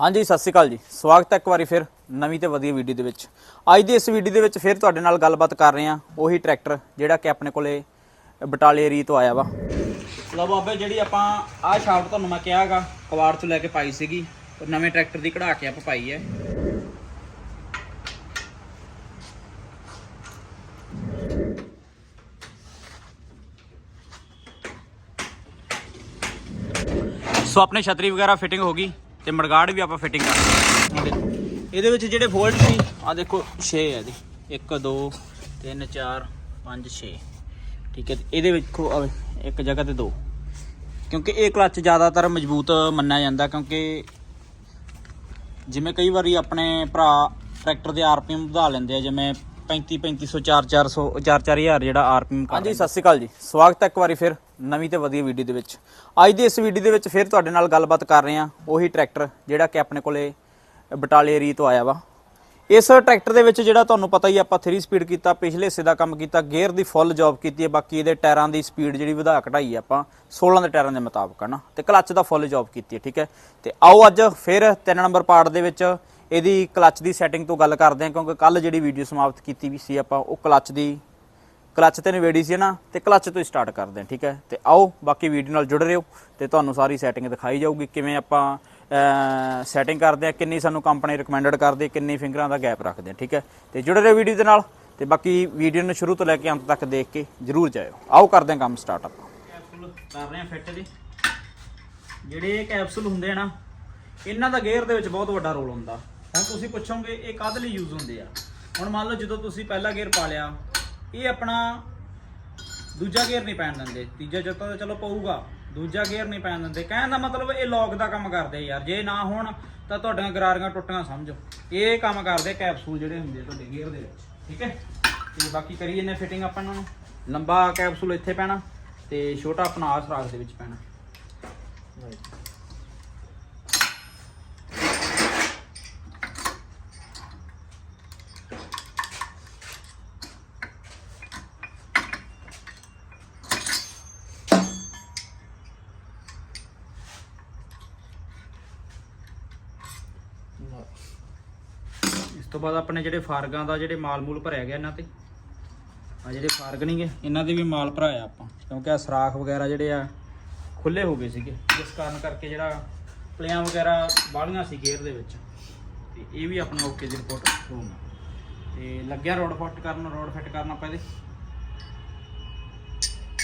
ਹਾਂਜੀ ਸਤਿ ਸ਼੍ਰੀ ਅਕਾਲ ਜੀ। ਸਵਾਗਤ ਹੈ ਇੱਕ ਵਾਰੀ ਫਿਰ ਨਵੀਂ ਤੇ ਵਧੀਆ ਵੀਡੀਓ ਦੇ ਵਿੱਚ। ਅੱਜ ਦੀ ਇਸ ਵੀਡੀਓ ਦੇ ਵਿੱਚ ਫਿਰ ਤੁਹਾਡੇ ਨਾਲ ਗੱਲਬਾਤ ਕਰ ਰਹੇ ਹਾਂ। ਉਹੀ ਟਰੈਕਟਰ ਜਿਹੜਾ ਕਿ ਆਪਣੇ ਕੋਲੇ ਬਟਾਲੇ ਏਰੀਏ ਤੋਂ ਆਇਆ ਵਾ। ਲਓ ਬਾਬੇ ਜਿਹੜੀ ਆਪਾਂ ਆਹ ਸ਼ਾਫਟ ਤੁਹਾਨੂੰ ਮੈਂ ਕਿਹਾਗਾ ਕਵਾੜ ਤੋਂ ਲੈ ਕੇ ਪਾਈ ਸੀਗੀ ਉਹ ਨਵੇਂ ਟਰੈਕਟਰ ਦੀ ਕਢਾ ਕੇ ਆਪਾਂ ਪਾਈ ਹੈ। ਸੋ ਆਪਣੇ ਛਤਰੀ ਵਗੈਰਾ ਫਿਟਿੰਗ ਹੋ ਗਈ। ਤੇ ਮੜਗਾੜ ਵੀ ਆਪਾਂ ਫਿਟਿੰਗ ਕਰ ਲਈ ਇਹਦੇ ਵਿੱਚ ਜਿਹੜੇ ਫੋਲਟ ਸੀ ਆ ਦੇਖੋ 6 ਹੈ ਇਹਦੇ। 1 2 3 4 5 6 ਠੀਕ ਹੈ ਇਹਦੇ ਵਿੱਚ ਇੱਕ ਜਗ੍ਹਾ ਤੇ ਦੋ। ਕਿਉਂਕਿ ਇਹ ਕਲੱਚ ਜ਼ਿਆਦਾਤਰ ਮਜ਼ਬੂਤ ਮੰਨਿਆ ਜਾਂਦਾ ਕਿਉਂਕਿ ਜਿਵੇਂ ਕਈ ਵਾਰੀ ਆਪਣੇ ਭਰਾ ਟਰੈਕਟਰ ਦੇ ਆਰਪੀਐਮ ਵਧਾ ਲੈਂਦੇ ਆ ਜਿਵੇਂ 35 3500 4 400 4 4000 ਜਿਹੜਾ ਆਰਪੀਐਮ ਹਾਂਜੀ ਸਤਿ ਸ਼੍ਰੀ ਅਕਾਲ ਜੀ। ਸਵਾਗਤ ਹੈ ਇੱਕ ਵਾਰੀ ਫਿਰ। ਨਵੀਂ ਤੇ ਵਧੀਆ ਵੀਡੀਓ ਦੇ ਵਿੱਚ। ਅੱਜ ਦੀ ਇਸ ਵੀਡੀਓ ਦੇ ਵਿੱਚ ਫਿਰ ਤੁਹਾਡੇ ਨਾਲ ਗੱਲਬਾਤ ਕਰ ਰਹੇ ਹਾਂ। ਉਹੀ ਟਰੈਕਟਰ ਜਿਹੜਾ ਕਿ ਆਪਣੇ ਕੋਲੇ ਬਟਾਲੇ ਏਰੀਏ ਤੋਂ ਆਇਆ ਵਾ। ਇਸ ਟਰੈਕਟਰ ਦੇ ਵਿੱਚ ਜਿਹੜਾ ਤੁਹਾਨੂੰ ਪਤਾ ਹੀ ਆਪਾਂ 3 ਸਪੀਡ ਕੀਤਾ, ਪਿਛਲੇ ਹਿੱਸੇ ਦਾ ਕੰਮ ਕੀਤਾ ਗੇਅਰ ਦੀ ਫੁੱਲ ਜੌਬ ਕੀਤੀ ਹੈ ਬਾਕੀ ਇਹਦੇ ਟਾਇਰਾਂ ਦੀ ਸਪੀਡ ਜਿਹੜੀ ਵਧਾ ਘਟਾਈ ਹੈ ਆਪਾਂ 16 ਦੇ ਟਾਇਰਾਂ ਦੇ ਮੁਤਾਬਕ ਹੈ ਨਾ। ਤੇ ਕਲੱਚ ਦਾ ਫੁੱਲ ਜੌਬ ਕੀਤੀ ਹੈ ਠੀਕ ਹੈ? ਤੇ ਆਓ ਅੱਜ ਫਿਰ 3 ਨੰਬਰ ਪਾਰਟ ਦੇ ਵਿੱਚ ਇਹਦੀ ਕਲੱਚ ਦੀ ਸੈਟਿੰਗ ਤੋਂ ਗੱਲ ਕਰਦੇ ਹਾਂ, ਕਿਉਂਕਿ ਕੱਲ ਜਿਹੜੀ ਵੀਡੀਓ ਸਮਾਪਤ ਕੀਤੀ ਵੀ ਸੀ ਆਪਾਂ, ਉਹ ਕਲੱਚ ਦੀ ਕਲੱਚ ਤੇ ਨਵੇੜੀ ਸੀ ਨਾ, ਤੇ ਕਲੱਚ ਤੋਂ ਹੀ ਸਟਾਰਟ ਕਰਦੇ ਹਾਂ, ਠੀਕ ਹੈ? ਤੇ ਆਓ, ਬਾਕੀ ਵੀਡੀਓ ਨਾਲ ਜੁੜ ਰਹੋ, ਤੇ ਤੁਹਾਨੂੰ ਸਾਰੀ ਸੈਟਿੰਗ ਦਿਖਾਈ ਜਾਊਗੀ, ਕਿਵੇਂ ਆਪਾਂ ਸੈਟਿੰਗ ਕਰਦੇ ਆ ਕਿੰਨੀ ਸਾਨੂੰ ਕੰਪਨੀ ਰეკਮੈਂਡਡ ਕਰਦੀ ਕਿੰਨੀ ਫਿੰਗਰਾਂ ਦਾ ਗੈਪ ਰੱਖਦੇ ਆ ਠੀਕ ਹੈ? ਤੇ ਜੁੜੇ ਰਹੋ ਵੀਡੀਓ ਦੇ ਨਾਲ, ਤੇ ਬਾਕੀ ਵੀਡੀਓ ਨੂੰ ਸ਼ੁਰੂ ਤੋਂ ਲੈ ਕੇ ਅੰਤ ਤੱਕ ਦੇਖ ਕੇ ਜਰੂਰ ਜਾਇਓ। ਆਓ, ਕਰਦੇ ਹਾਂ ਕੰਮ ਸਟਾਰਟ ਆਪਾਂ। ਕੈਪਸੂਲ ਕਰ ਰਹੇ ਆ ਫਿੱਟ ਜੀ। ਜਿਹੜੇ ਇਹ ਕੈਪਸੂਲ ਹੁੰਦੇ ਆ ਨਾ, ਇਹਨਾਂ ਦਾ ਗੇਅਰ ਦੇ ਵਿੱਚ ਬਹੁਤ ਵੱਡਾ ਰੋਲ ਹੁੰਦਾ। ਹੁਣ ਤੁਸੀਂ ਪੁੱਛੋਗੇ, ਇਹ ਕਾਹਦੇ ਲਈ ਯੂਜ਼ ਹੁੰਦੇ ਆ? ਹੁਣ ਮੰਨ ਲਓ ਜਦੋਂ ਤੁਸੀਂ ਪਹਿਲਾ ਗੇਅਰ ਪਾ ਲਿਆ ਇਹ ਆਪਣਾ ਦੂਜਾ ਗੇਅਰ ਨਹੀਂ ਪੈਣ ਦਿੰਦੇ। ਤੀਜਾ ਜੱਤਾ ਤਾਂ ਚਲੋ ਪਊਗਾ। ਦੂਜਾ ਗੇਅਰ ਨਹੀਂ ਪੈਣ ਦਿੰਦੇ। ਕਹਿਣ ਦਾ ਮਤਲਬ ਇਹ ਲੌਕ ਦਾ ਕੰਮ ਕਰਦੇ ਯਾਰ। ਜੇ ਨਾ ਹੋਣ ਤਾਂ ਤੁਹਾਡੀਆਂ ਗਰਾਰੀਆਂ ਟੁੱਟਣਾ ਸਮਝੋ। ਇਹ ਕੰਮ ਕਰਦੇ ਕੈਪਸੂਲ ਜਿਹੜੇ ਹੁੰਦੇ ਆ ਤੁਹਾਡੇ ਗੇਅਰ ਦੇ ਵਿੱਚ। ਠੀਕ ਹੈ? ਤੇ ਬਾਕੀ ਕਰੀਏ ਨੇ ਫਿਟਿੰਗ ਆਪਾਂ ਇਹਨਾਂ ਨੂੰ। ਲੰਬਾ ਕੈਪਸੂਲ ਇੱਥੇ ਪੈਣਾ ਤੇ ਛੋਟਾ ਆਪਣਾ ਆਹ ਦੇ ਵਿੱਚ ਪੈਣਾ। ਇਸ ਤੋਂ ਬਾਅਦ ਆਪਣੇ ਜਿਹੜੇ ਫਾਰਗਾਂ ਦਾ ਜਿਹੜੇ ਮਾਲ ਮੂਲ ਭਰਿਆ ਗਿਆ ਇਹਨਾਂ ਤੇ। ਆ ਜਿਹੜੇ ਫਾਰਗ ਨਹੀਂਗੇ ਇਹਨਾਂ ਦੇ ਵੀ ਮਾਲ ਭਰਾਇਆ ਆਪਾਂ। ਕਿਉਂਕਿ ਆ ਸਰਾਖ ਵਗੈਰਾ ਜਿਹੜੇ ਆ ਖੁੱਲੇ ਹੋ ਗਏ ਸੀਗੇ। ਜਿਸ ਕਾਰਨ ਕਰਕੇ ਜਿਹੜਾ ਪਲਿਆਂ ਵਗੈਰਾ ਬਾਹਲੀਆਂ ਸੀ ਗੇਅਰ ਦੇ ਵਿੱਚ। ਤੇ ਇਹ ਵੀ ਆਪਣਾ ਓਕੇ ਦੀ ਰਿਪੋਰਟ ਹੋਊਗਾ ਤੇ ਲੱਗਿਆ ਰੋਡ ਫਿੱਟ ਕਰਨ, ਰੋਡ ਫਿੱਟ ਕਰਨ ਆਪਾਂ ਇਹਦੇ।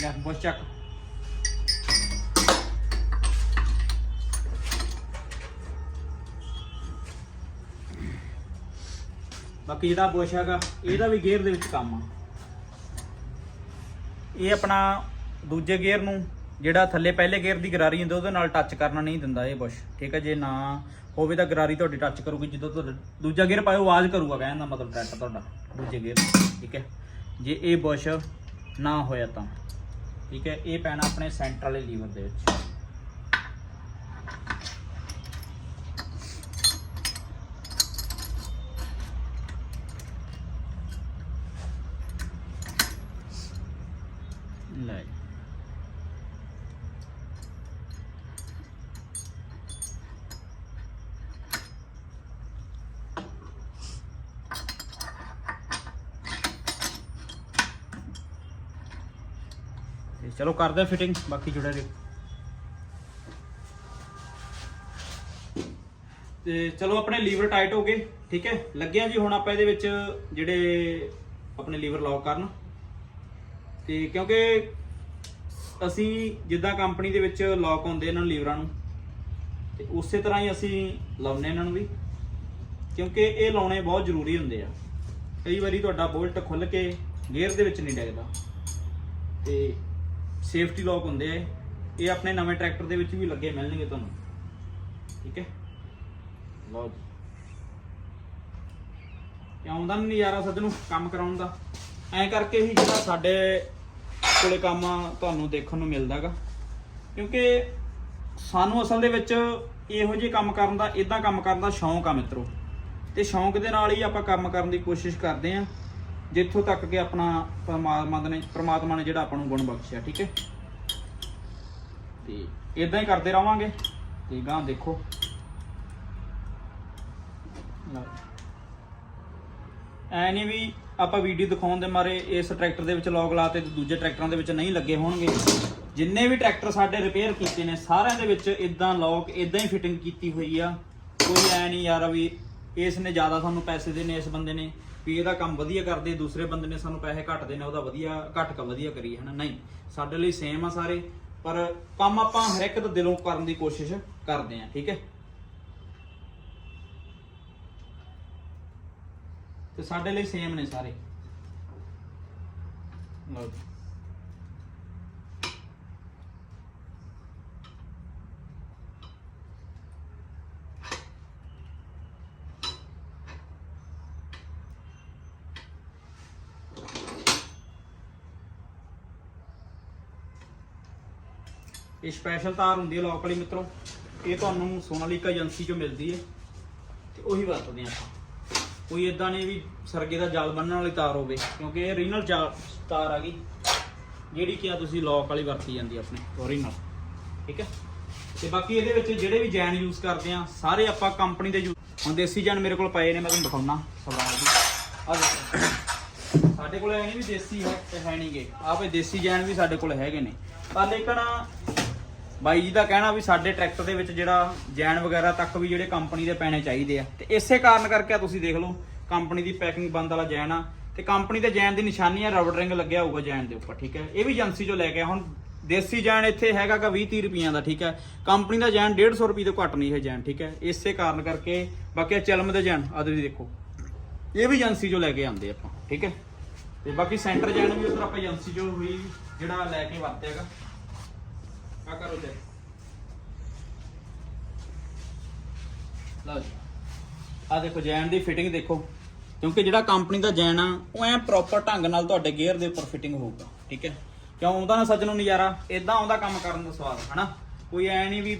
ਲੈ ਬਸ ਚੱਕ। ਬਾਕੀ ਜਿਹੜਾ ਬੁਸ਼ ਹੈਗਾ, ਇਹਦਾ ਵੀ ਗੇਅਰ ਦੇ ਵਿੱਚ ਕੰਮ ਆ। ਇਹ ਆਪਣਾ ਦੂਜੇ ਗੇਅਰ ਨੂੰ, ਜਿਹੜਾ ਥੱਲੇ ਪਹਿਲੇ ਗੇਅਰ ਦੀ ਗਰਾਰੀ ਹੁੰਦੀ, ਉਹਦੇ ਨਾਲ ਟੱਚ ਕਰਨਾ ਨਹੀਂ ਦਿੰਦਾ ਇਹ ਬੁਸ਼। ਠੀਕ ਹੈ, ਜੇ ਨਾ ਹੋਵੇ ਤਾਂ ਗਰਾਰੀ ਤੁਹਾਡੀ ਟੱਚ ਕਰੂਗੀ, ਜਦੋਂ ਤੁਹਾਡਾ ਦੂਜਾ ਗੇਅਰ ਪਾਇਓ, ਆਵਾਜ਼ ਕਰੂਗਾ, ਕਹਿਣ ਦਾ ਮਤਲਬ ਟਰੈਕਟਰ ਤੁਹਾਡਾ, ਦੂਜੇ ਗੇਅਰ ਠੀਕ ਹੈ, ਜੇ ਇਹ ਬੁਸ਼ ਨਾ ਹੋਇਆ ਤਾਂ। ਠੀਕ ਹੈ, ਇਹ ਪੈਣਾ ਆਪਣੇ ਸੈਂਟਰ ਵਾਲੇ ਲੀਵਰ ਦੇ ਵਿੱਚ ਲੈ ਜੀ। ਤੇ ਚਲੋ ਕਰਦੇ ਆ ਫਿਟਿੰਗ ਬਾਕੀ ਜੁੜੇ ਰਹੋ। ਤੇ ਚਲੋ ਆਪਣੇ ਲੀਵਰ ਟਾਈਟ ਹੋ ਗਏ, ਠੀਕ ਹੈ? ਲੱਗਿਆ ਜੀ ਹੁਣ ਆਪਾਂ ਇਹਦੇ ਵਿੱਚ ਜਿਹੜੇ ਆਪਣੇ ਲੀਵਰ ਲੌਕ ਕਰਨ। ਤੇ ਕਿਉਂਕਿ ਅਸੀਂ ਜਿੱਦਾਂ ਕੰਪਨੀ ਦੇ ਵਿੱਚ ਲੌਕ ਹੁੰਦੇ ਇਹਨਾਂ ਨੂੰ ਲੀਵਰਾਂ ਨੂੰ, ਤੇ ਉਸੇ ਤਰ੍ਹਾਂ ਹੀ ਅਸੀਂ ਲਾਉਨੇ ਇਹਨਾਂ ਨੂੰ ਵੀ। ਕਿਉਂਕਿ ਇਹ ਲਾਉਣੇ ਬਹੁਤ ਜ਼ਰੂਰੀ ਹੁੰਦੇ ਆ। ਕਈ ਵਾਰੀ ਤੁਹਾਡਾ ਬੋਲਟ ਖੁੱਲ ਕੇ ਗੇਅਰ ਦੇ ਵਿੱਚ ਨਹੀਂ ਡਿੱਗਦਾ। ਤੇ ਸੇਫਟੀ ਲੌਕ ਹੁੰਦੇ ਆ। ਇਹ। ਆਪਣੇ ਨਵੇਂ ਟਰੈਕਟਰ ਦੇ ਵਿੱਚ ਵੀ ਲੱਗੇ ਮਿਲਣਗੇ ਤੁਹਾਨੂੰ। ਠੀਕ ਹੈ? ਲਓ ਜੀ। ਆਉਂਦਾ ਨਹੀਂ ਨਜ਼ਾਰਾ ਸੱਜਣੋ ਕੰਮ ਕਰਾਉਣ ਦਾ? ਐਂ ਕਰਕੇ ਹੀ ਜਿਹੜਾ ਸਾਡੇ ਕੋਲੇ ਕੰਮ ਆ ਤੁਹਾਨੂੰ ਦੇਖਣ ਨੂੰ ਮਿਲਦਾਗਾ। ਕਿਉਂਕਿ ਸਾਨੂੰ ਅਸਲ ਦੇ ਵਿੱਚ ਇਹੋ ਜਿਹੇ ਕੰਮ ਕਰਨ ਦਾ ਇਦਾਂ ਕੰਮ ਕਰਨ ਦਾ ਸ਼ੌਂਕ ਆ ਮਿੱਤਰੋ। ਤੇ ਸ਼ੌਂਕ ਦੇ ਨਾਲ ਹੀ ਆਪਾਂ ਕੰਮ ਕਰਨ ਦੀ ਕੋਸ਼ਿਸ਼ ਕਰਦੇ ਆ। ਜਿੱਥੋਂ ਤੱਕ ਕਿ ਆਪਣਾ ਪਰਮਾਤਮਾ ਨੇ ਪਰਮਾਤਮਾ ਨੇ ਜਿਹੜਾ ਆਪਾਂ ਨੂੰ ਗੁਣ ਬਖਸ਼ਿਆ, ਠੀਕ ਹੈ? ਤੇ ਇਦਾਂ ਹੀ ਕਰਦੇ ਰਵਾਂਗੇ, ਤੇ ਗਾਂ ਦੇਖੋ। ਐ ਨਹੀਂ ਵੀ ਆਪਾਂ ਵੀਡੀਓ ਦਿਖਾਉਣ ਦੇ ਮਾਰੇ ਇਸ ਟਰੈਕਟਰ ਦੇ ਵਿੱਚ ਲੌਕ ਲਾਤੇ ਤੇ ਦੂਜੇ ਟਰੈਕਟਰਾਂ ਦੇ ਵਿੱਚ ਨਹੀਂ ਲੱਗੇ ਹੋਣਗੇ। ਜਿੰਨੇ ਵੀ ਟਰੈਕਟਰ ਸਾਡੇ ਰਿਪੇਅਰ ਕੀਤੇ ਨੇ, ਸਾਰਿਆਂ ਦੇ ਵਿੱਚ ਇਦਾਂ ਲੌਕ ਇਦਾਂ ਹੀ ਫਿਟਿੰਗ ਕੀਤੀ ਹੋਈ ਆ। ਕੋਈ ਐ ਨਹੀਂ ਯਾਰ ਵੀ ਇਸ ਨੇ ਜ਼ਿਆਦਾ ਸਾਨੂੰ ਪੈਸੇ ਦੇਣੇ, ਇਸ ਬੰਦੇ ਨੇ। ਵੀ ਇਹਦਾ ਕੰਮ ਵਧੀਆ ਕਰਦੇ, ਦੂਸਰੇ ਬੰਦੇ ਨੇ ਸਾਨੂੰ ਪੈਸੇ ਘੱਟ ਦੇਣੇ, ਉਹਦਾ ਵਧੀਆ ਘੱਟ ਕਾ ਵਧੀਆ ਕਰੀ ਹਨਾ? ਨਹੀਂ, ਸਾਡੇ ਲਈ ਸੇਮ ਆ ਸਾਰੇ, ਪਰ ਕੰਮ ਆਪਾਂ ਹਰ ਇੱਕ ਦਾ ਦਿਲੋਂ ਕਰਨ ਦੀ ਕੋਸ਼ਿਸ਼ ਕਰਦੇ ਆ ਠੀਕ ਹੈ? ਤੇ ਸਾਡੇ ਲਈ ਸੇਮ ਨੇ ਸਾਰੇ। ਲਓ ਇਹ ਸਪੈਸ਼ਲ ਤਾਰ ਹੁੰਦੀ ਹੈ ਲੋਕ ਵਾਲੀ ਮਿੱਤਰੋ। ਇਹ ਤੁਹਾਨੂੰ ਸੋਨਾਲੀਕਾ ਏਜੰਸੀ ਚੋਂ ਮਿਲਦੀ ਹੈ। ਤੇ ਉਹੀ ਵਰਤਦੇ ਹਾਂ ਆਪਾਂ। ਕੋਈ ਇਦਾਂ ਨਹੀਂ ਵੀ ਸਰਗੇ ਦਾ ਜਾਲ ਬੰਨਣ ਵਾਲੀ ਤਾਰ ਹੋਵੇ, ਕਿਉਂਕਿ ਇਹ ਰੀਨਲ ਤਾਰ ਆ ਗਈ। ਜਿਹੜੀ ਕਿ ਆ ਤੁਸੀਂ ਲੋਕ ਵਾਲੀ ਵਰਤੀ ਜਾਂਦੀ ਹੈ ਆਪਣੀ ਓਰੀਜਨਲ ਠੀਕ ਹੈ? ਤੇ ਬਾਕੀ ਇਹਦੇ ਵਿੱਚ ਜਿਹੜੇ ਵੀ ਜੈਨ ਯੂਜ਼ ਕਰਦੇ ਆ, ਸਾਰੇ ਆਪਾਂ ਕੰਪਨੀ ਦੇ use- ਹੁਣ ਦੇਸੀ ਜੈਨ ਮੇਰੇ ਕੋਲ ਪਏ ਨੇ, ਮੈਂ ਤੁਹਾਨੂੰ ਦਿਖਾਉਣਾ ਸਵਰਾਜ ਦੀ ਆ ਸਾਡੇ ਕੋਲ ਐ ਨਹੀਂ ਵੀ ਦੇਸੀ ਹੈ ਤੇ ਹੈ ਨਹੀਂਗੇ ਆਪੇ ਦੇਸੀ ਜੈਨ ਵੀ ਸਾਡੇ ਕੋਲ ਹੈਗੇ ਨੇ। ਪਰ ਲੇਕਿਨ ਬਾਈ ਜੀ ਦਾ ਕਹਿਣਾ ਵੀ ਸਾਡੇ ਟਰੈਕਟਰ ਦੇ ਵਿੱਚ ਜਿਹੜਾ ਜੈਨ ਵਗੈਰਾ ਤੱਕ ਵੀ ਜਿਹੜੇ ਕੰਪਨੀ ਦੇ ਪੈਣੇ ਚਾਹੀਦੇ ਆ। ਤੇ ਇਸੇ ਕਾਰਨ ਕਰਕੇ ਆ ਤੁਸੀਂ ਦੇਖ ਲਓ, ਕੰਪਨੀ ਦੀ ਪੈਕਿੰਗ ਬੰਦ ਵਾਲਾ ਜੈਨ ਆ। ਤੇ ਕੰਪਨੀ ਦੇ ਜੈਨ ਦੀ ਨਿਸ਼ਾਨੀ ਆ, ਰਬੜ ਰਿੰਗ ਲੱਗਿਆ ਹੋਊਗਾ ਜੈਨ ਦੇ ਉੱਪਰ, ਠੀਕ ਹੈ? ਇਹ ਵੀ ਏਜੰਸੀ ਚੋਂ ਲੈ ਕੇ ਆਏ। ਹੁਣ ਦੇਸੀ ਜੈਨ ਇੱਥੇ ਹੈਗਾ ਕਿ 20 30 ਰੁਪਈਆਂ ਦਾ, ਠੀਕ ਹੈ? ਕੰਪਨੀ ਦਾ ਜੈਨ 150 ਰੁਪਏ ਤੋਂ ਘੱਟ ਨਹੀਂ ਹੈ ਜੈਨ, ਠੀਕ ਹੈ? ਇਸੇ ਕਾਰਨ ਕਰਕੇ ਬਾਕੀ ਆਹ ਚਲਮ ਦੇ ਜੈਨ ਆ ਤੁਸੀਂ ਦੇਖੋ। ਇਹ ਵੀ ਏਜੰਸੀ ਚੋਂ ਲੈ ਕੇ ਆਉਂਦੇ ਆਪਾਂ, ਠੀਕ ਹੈ? ਤੇ ਬਾਕੀ ਸੈਂਟਰ ਜੈਨ ਵੀ ਉਧਰ ਆਪਾਂ ਏਜੰਸੀ ਚੋਂ ਹੋਈ ਜਿਹੜਾ ਲੈ ਕੇ ਵਰਤਿਆਗਾ ਆ ਕਰੋ ਚੈੱਕ ਲਓ ਜੀ। ਆ ਦੇਖੋ, ਜੈਨ ਦੀ ਫਿਟਿੰਗ ਦੇਖੋ। ਕਿਉਂਕਿ ਜਿਹੜਾ ਕੰਪਨੀ ਦਾ ਜੈਨ ਆ, ਉਹ ਐ ਪ੍ਰੋਪਰ ਢੰਗ ਨਾਲ ਤੁਹਾਡੇ ਗੇਅਰ ਦੇ ਉੱਪਰ ਫਿਟਿੰਗ ਹੋਊਗਾ, ਠੀਕ ਹੈ? ਕਿਉਂ? ਆਉਂਦਾ ਨਾ ਸੱਜਣ ਨਜ਼ਾਰਾ ਇਦਾਂ ਆਉਂਦਾ ਕੰਮ ਕਰਨ ਦਾ ਸਵਾਦ, ਹਨਾ? ਕੋਈ ਐ ਨਹੀਂ ਵੀ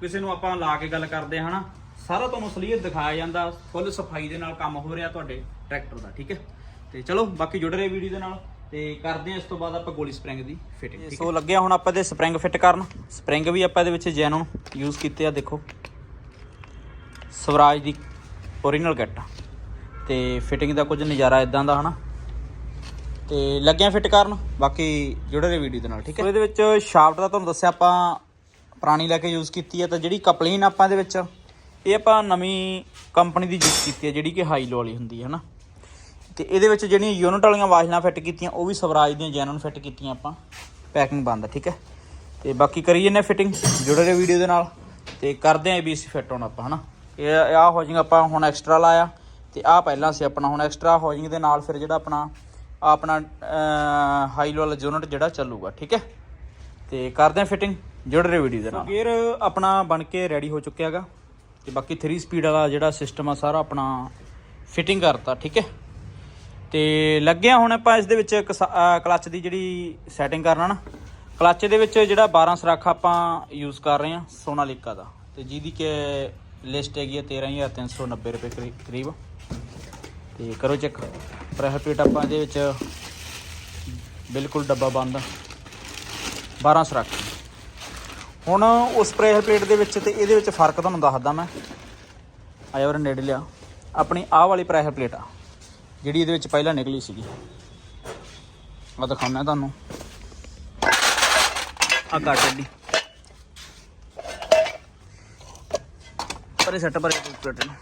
ਕਿਸੇ ਨੂੰ ਆਪਾਂ ਲਾ ਕੇ ਗੱਲ ਕਰਦੇ ਹਾਂ ਹਨਾ? ਸਾਰਾ ਤੁਹਾਨੂੰ ਅਸਲੀਅਤ ਦਿਖਾਇਆ ਜਾਂਦਾ ਫੁੱਲ ਸਫ਼ਾਈ ਦੇ ਨਾਲ ਕੰਮ ਹੋ ਰਿਹਾ ਤੁਹਾਡੇ ਟਰੈਕਟਰ ਦਾ, ਠੀਕ ਹੈ? ਤੇ ਚਲੋ, ਬਾਕੀ ਜੁੜ ਰਹੇ ਵੀਡੀਓ ਦੇ ਨਾਲ। ਤੇ ਕਰਦੇ ਹਾਂ ਇਸ ਤੋਂ ਬਾਅਦ ਆਪਾਂ ਗੋਲੀ ਸਪ੍ਰਿੰਗ ਦੀ ਫਿਟਿੰਗ ਸੋ ਲੱਗਿਆ ਹੁਣ ਆਪਾਂ ਇਹਦੇ ਸਪ੍ਰਿੰਗ ਫਿੱਟ ਕਰਨ। ਸਪ੍ਰਿੰਗ ਵੀ ਆਪਾਂ ਇਹਦੇ ਵਿੱਚ ਜੈਨੋ ਯੂਜ਼ ਕੀਤੇ ਆ ਦੇਖੋ। ਸਵਰਾਜ ਦੀ ਓਰੀਜਨਲ ਕਿੱਟ ਤੇ ਫਿਟਿੰਗ ਦਾ ਕੁਝ ਨਜ਼ਾਰਾ ਇਦਾਂ ਦਾ ਹਨਾ? ਤੇ ਲੱਗਿਆ ਫਿੱਟ ਕਰਨ ਬਾਕੀ ਜੁੜੇ ਰਹੇ ਵੀਡੀਓ ਦੇ ਨਾਲ ਠੀਕ ਹੈ? ਇਹਦੇ ਵਿੱਚ ਸ਼ਾਫਟ ਦਾ ਤੁਹਾਨੂੰ ਦੱਸਿਆ ਆਪਾਂ ਪੁਰਾਣੀ ਲੈ ਕੇ ਯੂਜ਼ ਕੀਤੀ ਹੈ ਤਾਂ ਜਿਹੜੀ ਕਪਲਿੰਗ ਆਪਾਂ ਇਹਦੇ ਵਿੱਚ ਇਹ ਆਪਾਂ ਨਵੀਂ ਕੰਪਨੀ ਦੀ ਯੂਜ਼ ਕੀਤੀ ਹੈ ਜਿਹੜੀ ਕਿ ਹਾਈ ਲੋ ਵਾਲੀ ਹੁੰਦੀ ਹੈ ਹਨਾ? ਤੇ ਇਹਦੇ ਵਿੱਚ ਜਿਹੜੀਆਂ ਯੂਨਿਟ ਵਾਲੀਆਂ ਵਾਸ਼ਲਾਂ ਫਿੱਟ ਕੀਤੀਆਂ, ਉਹ ਵੀ ਸਵਰਾਜ ਦੀਆਂ ਜੈਨੂਨ ਫਿੱਟ ਕੀਤੀਆਂ ਆਪਾਂ। ਪੈਕਿੰਗ ਬੰਦ, ਠੀਕ ਹੈ? ਤੇ ਬਾਕੀ ਕਰੀ ਜੰਨੇ ਫਿਟਿੰਗ ਜੁੜੇ ਰਹੇ ਵੀਡੀਓ ਦੇ ਨਾਲ। ਤੇ ਕਰਦੇ ਆਂ ਏਬੀਸੀ ਫਿੱਟ ਹੁਣ ਆਪਾਂ, ਹਨਾ? ਇਹ ਆਹ ਹੋਜਿੰਗ ਆਪਾਂ ਹੁਣ ਐਕਸਟਰਾ ਲਾਇਆ। ਤੇ ਆਹ ਪਹਿਲਾਂ ਸੀ ਆਪਣਾ, ਹੁਣ ਐਕਸਟਰਾ ਹੋਜਿੰਗ ਦੇ ਨਾਲ ਫਿਰ ਜਿਹੜਾ ਆਪਣਾ ਆਪਣਾ ਹਾਈ ਲੋ ਵਾਲਾ ਯੂਨਿਟ ਜਿਹੜਾ ਚੱਲੂਗਾ, ਠੀਕ ਹੈ? ਤੇ ਕਰਦੇ ਆਂ ਫਿਟਿੰਗ ਜੁੜ ਰਹੇ ਵੀਡੀਓ ਦੇ ਨਾਲ। ਗੇਅਰ ਆਪਣਾ ਬਣ ਕੇ ਰੈਡੀ ਹੋ ਚੁੱਕਿਆ ਹੈਗਾ। ਤੇ ਬਾਕੀ 3 ਸਪੀਡ ਵਾਲਾ ਜਿਹੜਾ ਸਿਸਟਮ ਆ ਸਾਰਾ ਆਪਣਾ ਫਿਟਿੰਗ ਕਰਤਾ, ਠੀਕ ਹੈ? ਤੇ ਲੱਗਿਆ ਹੁਣ ਆਪਾਂ ਇਸ ਦੇ ਵਿੱਚ ਕਲੱਚ ਦੀ ਜਿਹੜੀ ਸੈਟਿੰਗ ਕਰਨਾ ਨਾ, ਕਲੱਚ ਦੇ ਵਿੱਚ ਜਿਹੜਾ 12 ਸਰਾਖਾ ਆਪਾਂ ਯੂਜ਼ ਕਰ ਰਹੇ ਹਾਂ, ਸੋਨਾਲੀਕਾ ਦਾ। ਤੇ ਜਿਹਦੀ ਕਿ ਲਿਸਟ ਹੈਗੀ ਹੈ 13390 ਰੁਪਏ ਕਰੀ- ਕਰੀਬ। ਤੇ ਕਰੋ ਚੈੱਕ ਪ੍ਰੈਸ਼ਰ ਪਲੇਟ ਆਪਾਂ ਇਹਦੇ ਵਿੱਚ ਬਿਲਕੁਲ ਡੱਬਾ ਬੰਦ। 12 ਸਰਾਖਾ। ਹੁਣ ਉਸ ਪ੍ਰੈਸ਼ਰ ਪਲੇਟ ਦੇ ਵਿੱਚ ਤੇ ਇਹਦੇ ਵਿੱਚ ਫ਼ਰਕ ਤੁਹਾਨੂੰ ਦੱਸਦਾ ਮੈਂ। ਆਇਆ ਉਹ ਨੇੜੇ ਲਿਆ। ਆਪਣੀ ਆਹ ਵਾਲੀ ਪ੍ਰੈਸ਼ਰ ਪਲੇਟ ਆ। ਜਿਹੜੀ ਇਹਦੇ ਵਿੱਚ ਪਹਿਲਾਂ ਨਿਕਲੀ ਸੀਗੀ। ਆ ਦਿਖਾਉਣਾ ਤੁਹਾਨੂੰ। ਆ ਕੱਟ ਅੱਡੀ ਪਰੇ ਸੱਟ ਪਰੇ ਪਲੇਟ ਨੂੰ।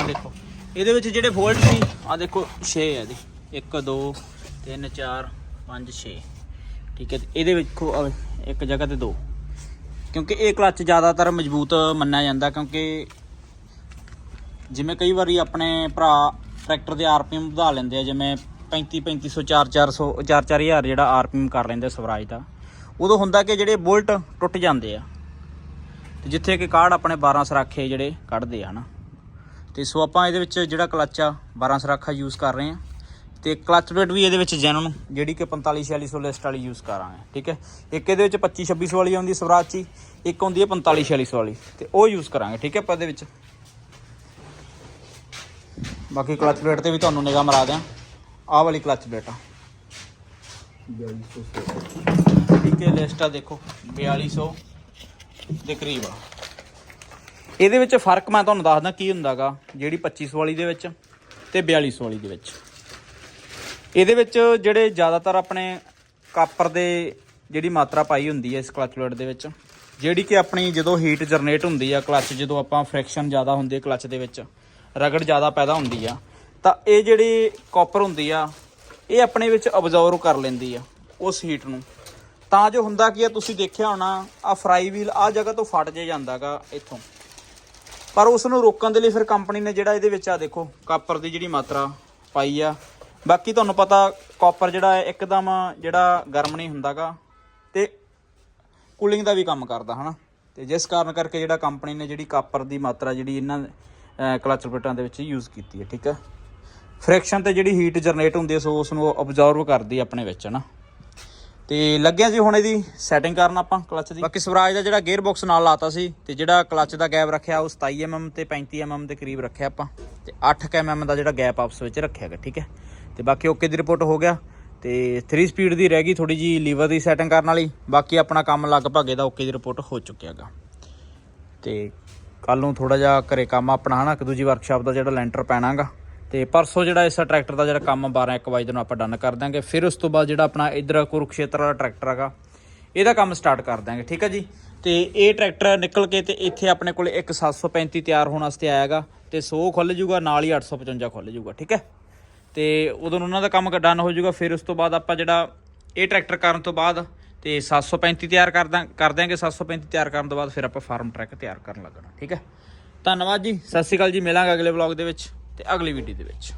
ਆ ਦੇਖੋ। ਇਹਦੇ ਵਿੱਚ ਜਿਹੜੇ ਫੋਲਟ ਸੀ ਆ ਦੇਖੋ 6 ਹੈ ਇਹਦੇ। 1 2 3 4 5 6 ਠੀਕ ਹੈ ਇਹਦੇ ਵਿੱਚ ਇੱਕ ਜਗ੍ਹਾ ਤੇ ਦੋ। ਕਿਉਂਕਿ ਇਹ ਕਲੱਚ ਜ਼ਿਆਦਾਤਰ ਮਜ਼ਬੂਤ ਮੰਨਿਆ ਜਾਂਦਾ, ਕਿਉਂਕਿ ਜਿਵੇਂ ਕਈ ਵਾਰੀ ਆਪਣੇ ਭਰਾ ਟਰੈਕਟਰ ਦੇ ਆਰਪੀਐਮ ਵਧਾ ਲੈਂਦੇ ਆ ਜਿਵੇਂ 35 3500 4 400 4 4000 ਜਿਹੜਾ ਆਰਪੀਐਮ ਕਰ ਲੈਂਦੇ ਸਵਰਾਜ ਦਾ ਉਦੋਂ ਹੁੰਦਾ ਕਿ ਜਿਹੜੇ ਬੁਲਟ ਟੁੱਟ ਜਾਂਦੇ ਆ ਤੇ ਜਿੱਥੇ ਕਿ ਕਾਰਡ ਆਪਣੇ 12 ਸਰਾਖੇ ਜਿਹੜੇ ਕੱਢਦੇ ਆ ਨਾ ਤੇ ਸੋ ਆਪਾਂ ਇਹਦੇ ਵਿੱਚ ਜਿਹੜਾ ਕਲੱਚ ਆ 12 ਸਰਾਖਾ ਯੂਜ਼ ਕਰ ਰਹੇ ਆ ਤੇ ਕਲੱਚ ਪਲੇਟ ਵੀ ਇਹਦੇ ਵਿੱਚ ਜੈਨੂਨ ਜਿਹੜੀ ਕਿ 45 4600 ਲਿਸਟ ਵਾਲੀ ਯੂਜ਼ ਕਰਾਂਗੇ ਠੀਕ ਹੈ? ਇੱਕ ਇਹਦੇ ਵਿੱਚ 25 2600 ਵਾਲੀ ਆਉਂਦੀ ਸਵਰਾਜ 'ਚ ਹੀ, ਇੱਕ ਆਉਂਦੀ ਹੈ 45 4600 ਵਾਲੀ ਤੇ ਉਹ ਯੂਜ਼ ਕਰਾਂਗੇ ਠੀਕ ਹੈ ਆਪਾਂ ਇਹਦੇ ਵਿੱਚ? ਬਾਕੀ ਕਲੱਚ ਪਲੇਟ ਤੇ ਵੀ ਤੁਹਾਨੂੰ ਨਿਗਾਹ ਮਰਾ ਦਿਆਂ। ਆਹ ਵਾਲੀ ਕਲੱਚ ਪਲੇਟ ਆ। ਠੀਕ ਹੈ ਲਿਸਟ ਆ ਦੇਖੋ 4200 ਦੇ ਕਰੀਬ ਆ। ਇਹਦੇ ਵਿੱਚ ਫ਼ਰਕ ਮੈਂ ਤੁਹਾਨੂੰ ਦੱਸਦਾ ਕੀ ਹੁੰਦਾਗਾ, ਜਿਹੜੀ 2500 ਵਾਲੀ ਦੇ ਵਿੱਚ ਤੇ 4200 ਵਾਲੀ ਦੇ ਵਿੱਚ। ਇਹਦੇ ਵਿੱਚ ਜਿਹੜੇ ਜ਼ਿਆਦਾਤਰ ਆਪਣੇ ਕਾਪਰ ਦੇ ਜਿਹੜੀ ਮਾਤਰਾ ਪਾਈ ਹੁੰਦੀ ਹੈ ਇਸ ਕਲਚ ਪਲੇਟ ਦੇ ਵਿੱਚ, ਜਿਹੜੀ ਕਿ ਆਪਣੀ ਜਦੋਂ ਹੀਟ ਜਨਰੇਟ ਹੁੰਦੀ ਆ ਕਲਚ, ਜਦੋਂ ਆਪਾਂ ਫ੍ਰਿਕਸ਼ਨ ਜ਼ਿਆਦਾ ਹੁੰਦੀ ਹੈ ਕਲਚ ਦੇ ਵਿੱਚ ਰਗੜ ਜ਼ਿਆਦਾ ਪੈਦਾ ਹੁੰਦੀ ਆ, ਤਾਂ ਇਹ ਜਿਹੜੀ ਕਾਪਰ ਹੁੰਦੀ ਆ, ਇਹ ਆਪਣੇ ਵਿੱਚ ਅਬਜ਼ਰਵ ਕਰ ਲੈਂਦੀ ਆ ਉਸ ਹੀਟ ਨੂੰ। ਤਾਂ ਜੋ ਹੁੰਦਾ ਕੀ ਆ, ਤੁਸੀਂ ਦੇਖਿਆ ਹੋਣਾ ਆ ਫਰਾਈ ਵੀਲ ਆ ਜਗ੍ਹਾ ਤੋਂ ਫਟ ਜੇ ਜਾਂਦਾਗਾ ਇੱਥੋਂ। ਪਰ ਉਸ ਨੂੰ ਰੋਕਣ ਦੇ ਲਈ ਫਿਰ ਕੰਪਨੀ ਨੇ ਜਿਹੜਾ ਇਹਦੇ ਵਿੱਚ ਆ ਦੇਖੋ ਕਾਪਰ ਦੀ ਜਿਹੜੀ ਮਾਤਰਾ ਪਾਈ ਆ। ਬਾਕੀ ਤੁਹਾਨੂੰ ਪਤਾ ਕਾਪਰ ਜਿਹੜਾ ਹੈ, ਇੱਕਦਮ ਜਿਹੜਾ ਗਰਮ ਨਹੀਂ ਹੁੰਦਾਗਾ ਤੇ ਕੂਲਿੰਗ ਦਾ ਵੀ ਕੰਮ ਕਰਦਾ, ਹਨਾ? ਤੇ ਜਿਸ ਕਾਰਨ ਕਰਕੇ ਜਿਹੜਾ ਕੰਪਨੀ ਨੇ ਜਿਹੜੀ ਕਾਪਰ ਦੀ ਮਾਤਰਾ ਜਿਹੜੀ ਇਹਨਾਂ ਕਲਚ ਪਲੇਟਾਂ ਦੇ ਵਿੱਚ ਯੂਜ਼ ਕੀਤੀ ਹੈ, ਠੀਕ ਹੈ? ਫ੍ਰਿਕਸ਼ਨ ਤੇ ਜਿਹੜੀ ਹੀਟ ਜਨਰੇਟ ਹੁੰਦੀ ਹੈ, ਸੋ ਉਸ ਨੂੰ ਅਬਜ਼ਰਵ ਕਰਦੀ ਹੈ ਆਪਣੇ ਵਿੱਚ ਹਨਾ ਤੇ ਲੱਗਿਆ ਜੀ ਹੁਣ ਇਹਦੀ ਸੈਟਿੰਗ ਕਰਨ ਆਪਾਂ ਕਲਚ ਦੀ। ਬਾਕੀ ਸਵਰਾਜ ਦਾ ਜਿਹੜਾ ਗੇਅਰ ਬਾਕਸ ਨਾਲ ਲਾਤਾ ਸੀ, ਤੇ ਜਿਹੜਾ ਕਲਚ ਦਾ ਗੈਪ ਰੱਖਿਆ, ਉਹ 27 mm ਤੇ 35 mm ਦੇ ਕਰੀਬ ਰੱਖਿਆ ਆਪਾਂ। ਤੇ 8 mm ਦਾ ਜਿਹੜਾ ਗੈਪ ਆਪਸ ਵਿੱਚ ਰੱਖਿਆ ਗਿਆ, ਠੀਕ ਹੈ? ਤੇ ਬਾਕੀ ਓਕੇ ਦੀ ਰਿਪੋਰਟ ਹੋ ਗਿਆ। ਤੇ 3 ਸਪੀਡ ਦੀ ਰਹਿ ਗਈ ਥੋੜੀ ਜੀ ਲੀਵਰ ਦੀ ਸੈਟਿੰਗ ਕਰਨ ਵਾਲੀ। ਬਾਕੀ ਆਪਣਾ ਕੰਮ ਲਗਭਗ ਇਹਦਾ ਓਕੇ ਦੀ ਰਿਪੋਰਟ ਹੋ ਚੁੱਕਿਆਗਾ ਤੇ ਕੱਲ ਨੂੰ ਥੋੜਾ ਜਿਹਾ ਘਰੇ ਕੰਮ ਆਪਣਾ, ਹਨਾ, ਇੱਕ ਦੂਜੀ ਵਰਕਸ਼ਾਪ ਦਾ ਜਿਹੜਾ ਲੈਂਟਰ ਪੈਣਾਗਾ। ਤੇ ਪਰਸੋਂ ਜਿਹੜਾ ਇਸ ਟਰੈਕਟਰ ਦਾ ਜਿਹੜਾ ਕੰਮ 12 1 ਵਜੇ ਨੂੰ ਆਪਾਂ ਡਨ ਕਰ ਦਾਂਗੇ ਫਿਰ ਉਸ ਤੋਂ ਬਾਅਦ ਜਿਹੜਾ ਆਪਣਾ ਇਧਰ ਕੁਰੂਕਸ਼ੇਤਰ ਵਾਲਾ ਟਰੈਕਟਰ ਹੈਗਾ ਇਹਦਾ ਕੰਮ ਸਟਾਰਟ ਕਰ ਦਾਂਗੇ ਠੀਕ ਹੈ ਜੀ? ਤੇ ਇਹ ਟਰੈਕਟਰ ਨਿਕਲ ਕੇ ਤੇ ਇੱਥੇ ਆਪਣੇ ਕੋਲੇ ਇੱਕ 735 ਤਿਆਰ ਹੋਣ ਵਾਸਤੇ ਆਇਆਗਾ, ਤੇ 100 ਖੁੱਲ ਜੂਗਾ ਨਾਲ ਹੀ 855 ਖੁੱਲ ਜੂਗਾ ਠੀਕ ਹੈ ਤੇ ਉਦੋਂ ਉਹਨਾਂ ਦਾ ਕੰਮ ਡਨ ਹੋ ਜੂਗਾ ਫਿਰ ਉਸ ਤੋਂ ਬਾਅਦ ਆਪਾਂ ਜਿਹੜਾ ਇਹ ਟਰੈਕਟਰ ਕਰਨ ਤੋਂ ਬਾਅਦ ਤੇ 735 ਤਿਆਰ ਕਰ ਦਾਂ ਕਰ ਦਿਆਂਗੇ 735 ਤਿਆਰ ਕਰਨ ਤੋਂ ਬਾਅਦ ਫਿਰ ਆਪਾਂ ਫਾਰਮ ਟਰੈਕ ਤਿਆਰ ਕਰਨ ਲੱਗਣਾ, ਠੀਕ ਹੈ? ਧੰਨਵਾਦ ਜੀ, ਸਤਿ ਸ਼੍ਰੀ ਅਕਾਲ ਜੀ, ਮਿਲਾਂਗੇ ਅਗਲੇ ਵਲੌਗ ਦੇ ਵਿੱਚ ਤੇ ਅਗਲੀ ਵੀਡੀਓ ਦੇ ਵਿੱਚ।